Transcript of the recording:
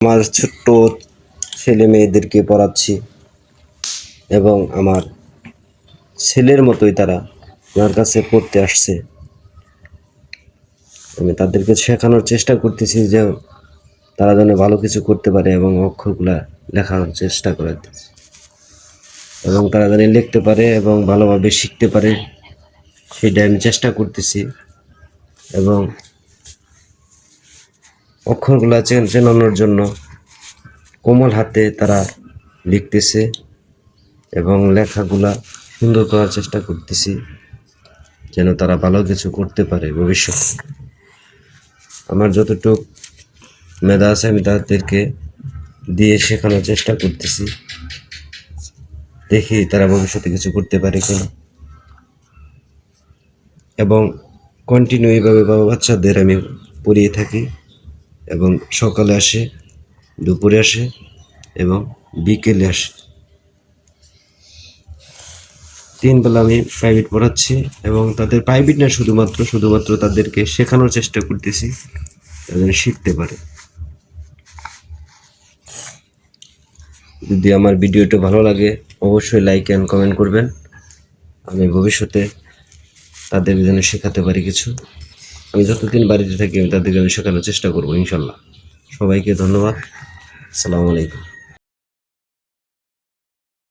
আমার ছোট্ট ছেলে মেয়েদেরকে পড়াচ্ছি এবং আমার ছেলের মতোই তারা আমার কাছে পড়তে আসছে। আমি তাদেরকে শেখানোর চেষ্টা করতেছি যে তারা যেন ভালো কিছু করতে পারে এবং অক্ষরগুলা লেখার চেষ্টা করাতেছি এবং তারা যেন লিখতে পারে এবং ভালোভাবে শিখতে পারে সেটা আমি চেষ্টা করতেছি। এবং অক্ষরগুলা চেন চেনানোর জন্য কোমল হাতে তারা লিখতেছে এবং লেখাগুলা সুন্দর করার চেষ্টা করতেছি যেন তারা ভালো কিছু করতে পারে ভবিষ্যতে। আমার যতটুকু মেধা আছে আমি তাদেরকে দিয়ে শেখানোর চেষ্টা করতেছি। দেখি তারা ভবিষ্যতে কিছু করতে পারে কিনা। এবং কন্টিনিউ এইভাবে বাচ্চাদের আমি পড়িয়ে থাকি। এবং সকালে আসে, দুপুরে আসে এবং বিকেলে আসে। তিন বেলা আমি প্রাইভেট পড়াচ্ছি এবং তাদের প্রাইভেট না, শুধুমাত্র শুধুমাত্র তাদেরকে শেখানোর চেষ্টা করতেছি, তাদের শিখতে পারে। যদি আমার ভিডিওটা ভালো লাগে, অবশ্যই লাইক অ্যান্ড কমেন্ট করবেন। আমি ভবিষ্যতে তাদের যেন শেখাতে পারি কিছু। আমি যতদিন বাড়িতে থাকি আমি তাদেরকে আমি শেখানোর চেষ্টা করব, ইনশাল্লাহ। সবাইকে ধন্যবাদ। আসসালামু আলাইকুম।